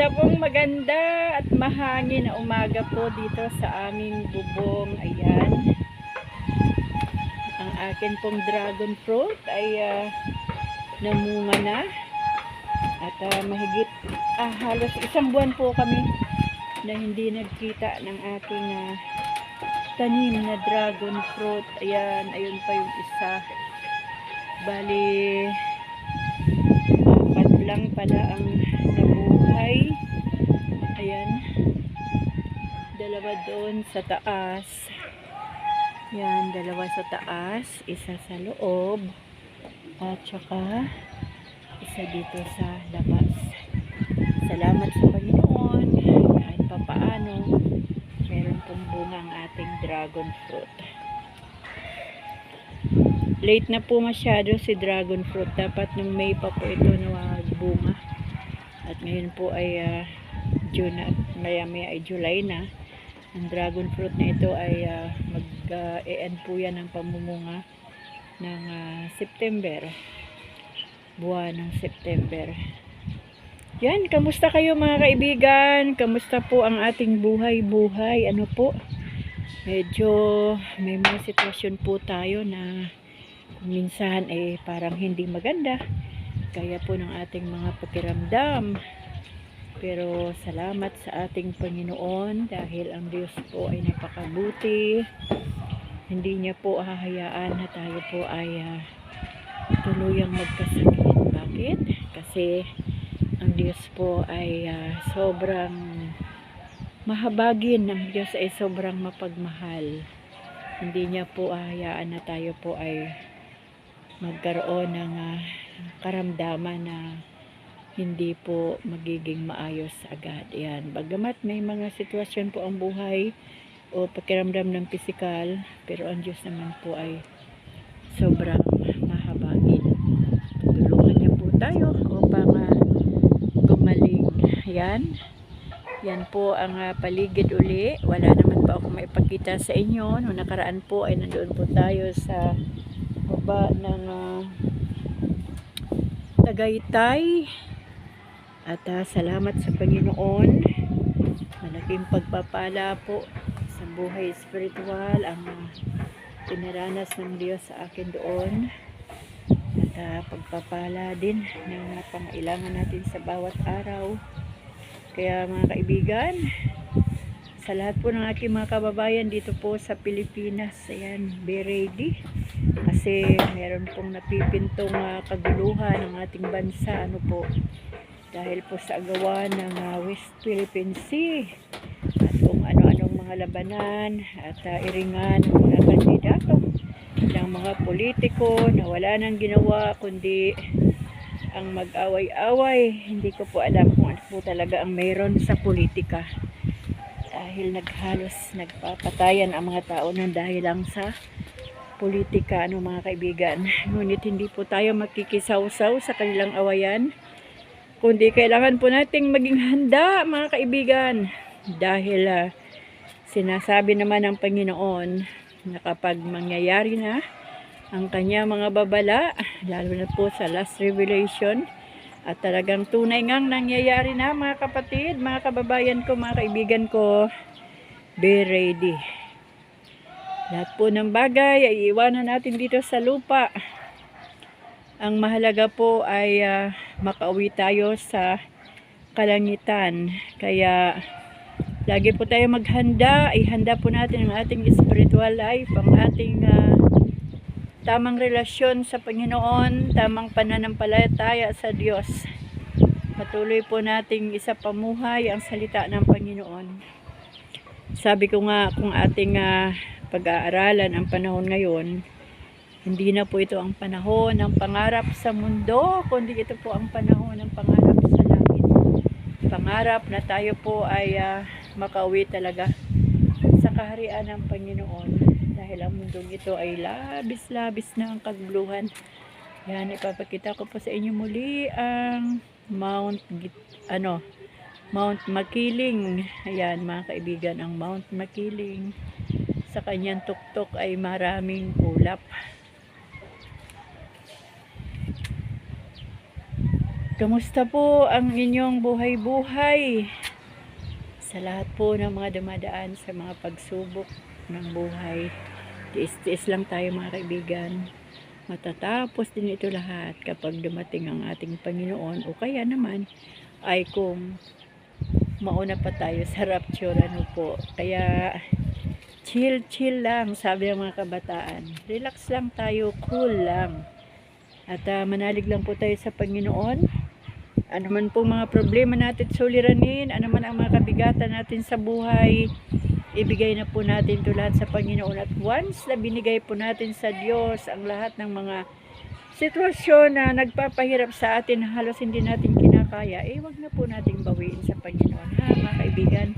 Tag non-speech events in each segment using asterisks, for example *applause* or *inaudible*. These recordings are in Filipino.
Isa pong maganda at mahangin na umaga po dito sa aming bubong. Ayan. Ang akin pong dragon fruit ay ah, namunga na. At ah, mahigit ah, halos isang buwan po kami na hindi nagkita ng aking ah, tanim na dragon fruit. Ayan, ayun pa yung isa. Bali, apat lang pala ang nabuhay. Ayan. Dalawa doon sa taas. Yan, dalawa sa taas. Isa sa loob. At saka, isa dito sa labas. Salamat sa Panginoon. Kahit pa paano, meron pong bunga ang ating dragon fruit. Late na po masyado si dragon fruit. Dapat nung May pa po ito nagbunga. At ngayon po ay ah, June at maya maya ay July na. Ang dragon fruit na ito ay ah, mag-e-end po yan ng pamumunga ng ah, September. Buwan ng September. Yan, kamusta kayo mga kaibigan? Kamusta po ang ating buhay-buhay? Ano po? Medyo may mga sitwasyon po tayo na minsan eh parang hindi maganda. Kaya po ng ating mga pakiramdam. Pero salamat sa ating Panginoon dahil ang Diyos po ay napakabuti. Hindi niya po hahayaan na tayo po ay ah, tuluyang magkasakit. Bakit? Kasi ang Diyos po ay ah, sobrang mahabagin. Ang Diyos ay sobrang mapagmahal. Hindi niya po hahayaan na tayo po ay magkaroon ng ah, karamdaman na hindi po magiging maayos agad. Yan. Bagamat may mga sitwasyon po ang buhay o pakiramdam ng pisikal, pero ang Diyos naman po ay sobrang mahabagin. Tulungan niya po tayo upang ah, gumaling. Yan. Yan po ang ah, paligid uli. Wala naman pa ako maipakita sa inyo. Noong nakaraan po ay nandoon po tayo sa baba ng ah, Tagaytay. At ah, salamat sa Panginoon. Malaking pagpapala po sa buhay spiritual ang ah, pinaranas ng Diyos sa akin doon. At ah, pagpapala din ng mga pangailangan natin sa bawat araw. Kaya mga kaibigan, sa lahat po ng aking mga kababayan dito po sa Pilipinas, ayan, be ready. Kasi meron pong napipintong ah, kaguluhan ng ating bansa, ano po, dahil po sa agawa ng ah, West Philippine Sea at kung ano-anong mga labanan at ah, iringan ng mga kandidato ng mga politiko na wala nang ginawa kundi ang mag-away-away. Hindi ko po alam kung ano po talaga ang mayroon sa politika. Dahil naghalos nagpapatayan ang mga tao ng dahil lang sa politika, ano mga kaibigan. Ngunit hindi po tayo makikisaw-saw sa kanilang awayan. Kundi kailangan po nating maging handa mga kaibigan. Dahil ah, sinasabi naman ng Panginoon na kapag mangyayari na ang kanya mga babala, lalo na po sa last revelation, at talagang tunay ngang nangyayari na mga kapatid, mga kababayan ko, mga kaibigan ko, be ready. Lahat po ng bagay ay iwanan natin dito sa lupa. Ang mahalaga po ay ah, makauwi tayo sa kalangitan. Kaya lagi po tayo maghanda, ihanda po natin ang ating spiritual life, ang ating ah, tamang relasyon sa Panginoon, tamang pananampalataya sa Diyos. Patuloy po nating isa pamuhay ang salita ng Panginoon. Sabi ko nga kung ating ah, pag-aaralan ang panahon ngayon, hindi na po ito ang panahon ng pangarap sa mundo, kundi ito po ang panahon ng pangarap sa langit. Pangarap na tayo po ay ah, makauwi talaga sa kaharian ng Panginoon dahil ang mundong ito ay labis-labis na ang kaguluhan. Yan, ipapakita ko po sa inyo muli ang Mount ano, Mount Makiling. Ayan, mga kaibigan, ang Mount Makiling. Sa kanyang tuktok ay maraming ulap. Kamusta po ang inyong buhay-buhay? Sa lahat po ng mga dumadaan sa mga pagsubok ng buhay. Tiis-tiis lang tayo mga kaibigan. Matatapos din ito lahat kapag dumating ang ating Panginoon o kaya naman ay kung mauna pa tayo sa rapture ano po. Kaya chill chill lang sabi ng mga kabataan. Relax lang tayo, cool lang. At ah, manalig lang po tayo sa Panginoon. Ano man pong mga problema natin suliranin, ano man ang mga kabigatan natin sa buhay, ibigay na po natin ito lahat sa Panginoon. At once na binigay po natin sa Diyos ang lahat ng mga sitwasyon na nagpapahirap sa atin, halos hindi natin kinakaya, eh wag na po nating bawiin sa Panginoon. Ha, mga kaibigan?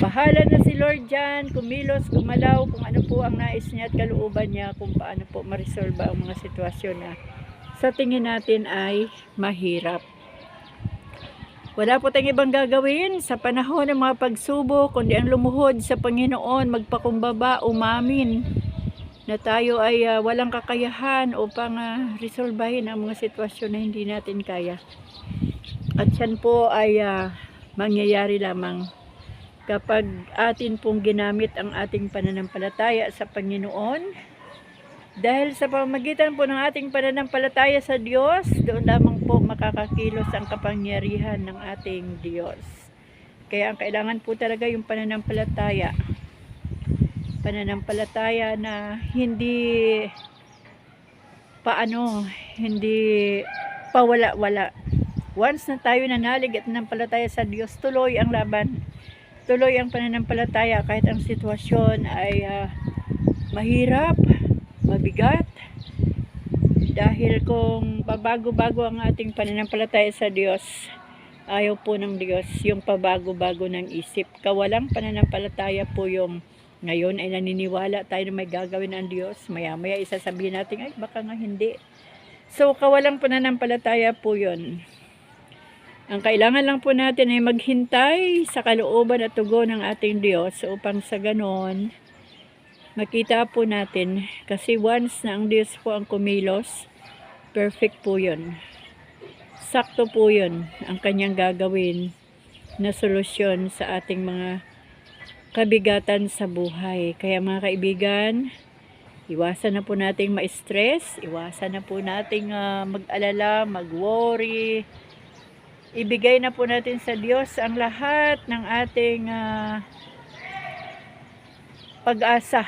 Bahala na si Lord dyan, kumilos, gumalaw, kung ano po ang nais niya at kalooban niya, kung paano po ma-resolve ang mga sitwasyon na sa tingin natin ay mahirap. Wala po tayong ibang gagawin sa panahon ng mga pagsubok, kundi ang lumuhod sa Panginoon, magpakumbaba, umamin na tayo ay ah, walang kakayahan upang uh, resolbahin ang mga sitwasyon na hindi natin kaya. At yan po ay ah, mangyayari lamang kapag atin pong ginamit ang ating pananampalataya sa Panginoon dahil sa pamagitan po ng ating pananampalataya sa Diyos, doon lamang po makakakilos ang kapangyarihan ng ating Diyos. Kaya ang kailangan po talaga yung pananampalataya. Pananampalataya na hindi paano, hindi pawala-wala. Once na tayo nanalig at nanampalataya sa Diyos, tuloy ang laban. Tuloy ang pananampalataya kahit ang sitwasyon ay ah, mahirap, mabigat. Dahil kung pabago-bago ang ating pananampalataya sa Diyos, ayaw po ng Diyos yung pabago-bago ng isip. Kawalang pananampalataya po yung ngayon ay naniniwala tayo na may gagawin ang Diyos. Maya-maya isasabihin natin, ay baka nga hindi. So, kawalang pananampalataya po yun. Ang kailangan lang po natin ay maghintay sa kalooban at tugon ng ating Diyos upang sa ganon, makita po natin kasi once na ang Diyos po ang kumilos, perfect po yun. Sakto po yun ang kanyang gagawin na solusyon sa ating mga kabigatan sa buhay. Kaya mga kaibigan, iwasan na po nating ma-stress, iwasan na po nating ah, mag-alala, mag-worry, ibigay na po natin sa Diyos ang lahat ng ating ah, pag-asa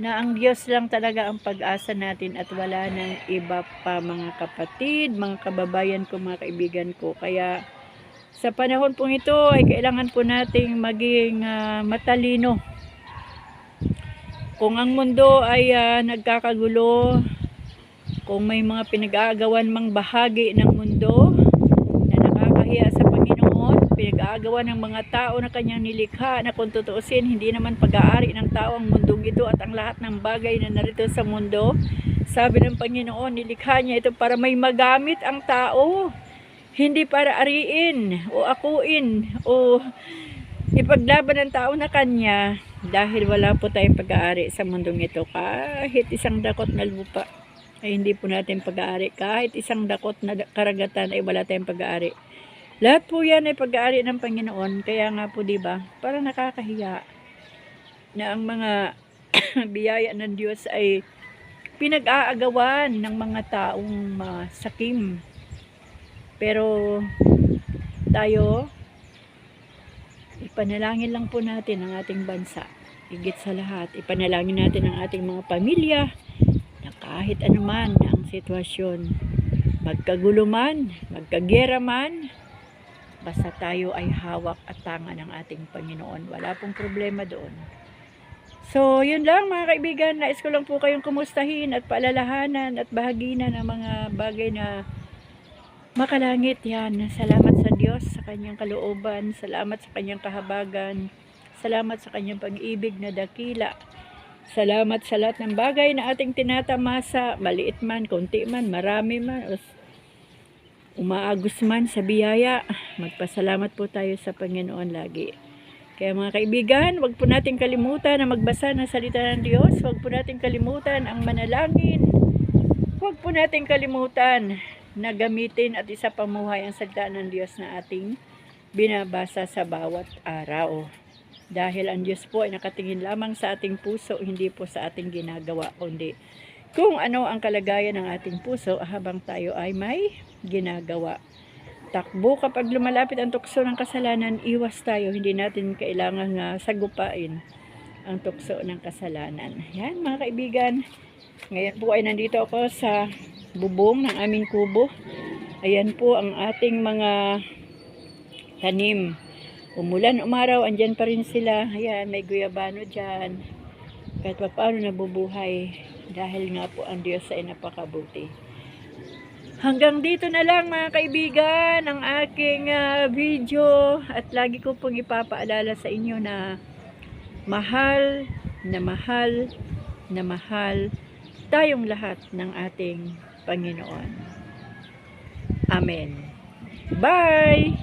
na ang Diyos lang talaga ang pag-asa natin at wala nang iba pa mga kapatid, mga kababayan ko, mga kaibigan ko. Kaya sa panahon pong ito ay kailangan po nating maging ah, matalino. Kung ang mundo ay ah, nagkakagulo, kung may mga pinag-aagawan mang bahagi ng mundo na nakakahiya sa Pinag-aagawan ng mga tao na kanyang nilikha na kung tutuusin, hindi naman pag-aari ng tao ang mundong ito at ang lahat ng bagay na narito sa mundo. Sabi ng Panginoon, nilikha niya ito para may magamit ang tao. Hindi para ariin o akuin o ipaglaban ng tao na kanya dahil wala po tayong pag-aari sa mundong ito. Kahit isang dakot na lupa ay hindi po natin pag-aari. Kahit isang dakot na karagatan ay wala tayong pag-aari. Lahat po yan ay pag-aari ng Panginoon. Kaya nga po, di ba? Para nakakahiya na ang mga *clears throat* biyaya ng Diyos ay pinag-aagawan ng mga taong uh, sakim. Pero tayo, ipanalangin lang po natin ang ating bansa. Higit sa lahat, ipanalangin natin ang ating mga pamilya na kahit anuman ang sitwasyon, magkagulo man, magkagera man, basta tayo ay hawak at tanga ng ating Panginoon. Wala pong problema doon. So, yun lang mga kaibigan. Nais ko lang po kayong kumustahin at paalalahanan at bahaginan ng mga bagay na makalangit yan. Salamat sa Diyos sa kanyang kalooban. Salamat sa kanyang kahabagan. Salamat sa kanyang pag-ibig na dakila. Salamat sa lahat ng bagay na ating tinatamasa. Maliit man, konti man, marami man. Umaagos man sa biyaya. Magpasalamat po tayo sa Panginoon lagi. Kaya mga kaibigan, wag po nating kalimutan na magbasa ng salita ng Diyos. Wag po nating kalimutan ang manalangin. Huwag po nating kalimutan na gamitin at isa pamuhay ang salita ng Diyos na ating binabasa sa bawat araw. Dahil ang Diyos po ay nakatingin lamang sa ating puso, hindi po sa ating ginagawa, kundi kung ano ang kalagayan ng ating puso habang tayo ay may ginagawa. Takbo kapag lumalapit ang tukso ng kasalanan, iwas tayo. Hindi natin kailangan na sagupain ang tukso ng kasalanan. Yan mga kaibigan. Ngayon po ay nandito ako sa bubong ng aming kubo. Ayan po ang ating mga tanim. Umulan, umaraw, andyan pa rin sila. Ayan, may guyabano dyan. Kahit pa paano nabubuhay dahil nga po ang Diyos ay napakabuti. Hanggang dito na lang mga kaibigan ang aking ah, video at lagi ko pong ipapaalala sa inyo na mahal na mahal na mahal tayong lahat ng ating Panginoon. Amen. Bye!